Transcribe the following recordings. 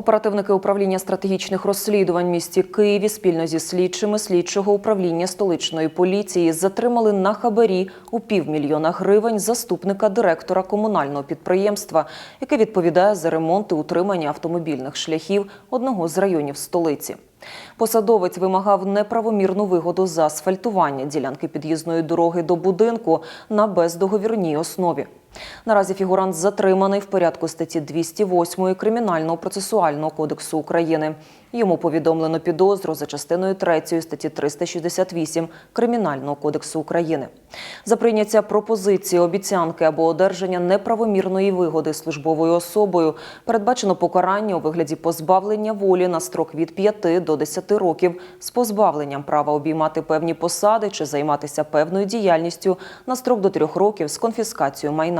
Оперативники управління стратегічних розслідувань в місті Києві спільно зі слідчими слідчого управління столичної поліції затримали на хабарі у півмільйона гривень заступника директора комунального підприємства, яке відповідає за ремонт і утримання автомобільних шляхів одного з районів столиці. Посадовець вимагав неправомірну вигоду за асфальтування ділянки під'їзної дороги до будинку на бездоговірній основі. Наразі фігурант затриманий в порядку статті 208 Кримінального процесуального кодексу України. Йому повідомлено підозру за частиною 3 статті 368 Кримінального кодексу України. За прийняття пропозиції, обіцянки або одержання неправомірної вигоди службовою особою передбачено покарання у вигляді позбавлення волі на строк від 5 до 10 років з позбавленням права обіймати певні посади чи займатися певною діяльністю на строк до 3 років з конфіскацією майна.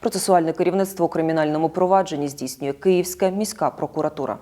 Процесуальне керівництво у кримінальному провадженні здійснює Київська міська прокуратура.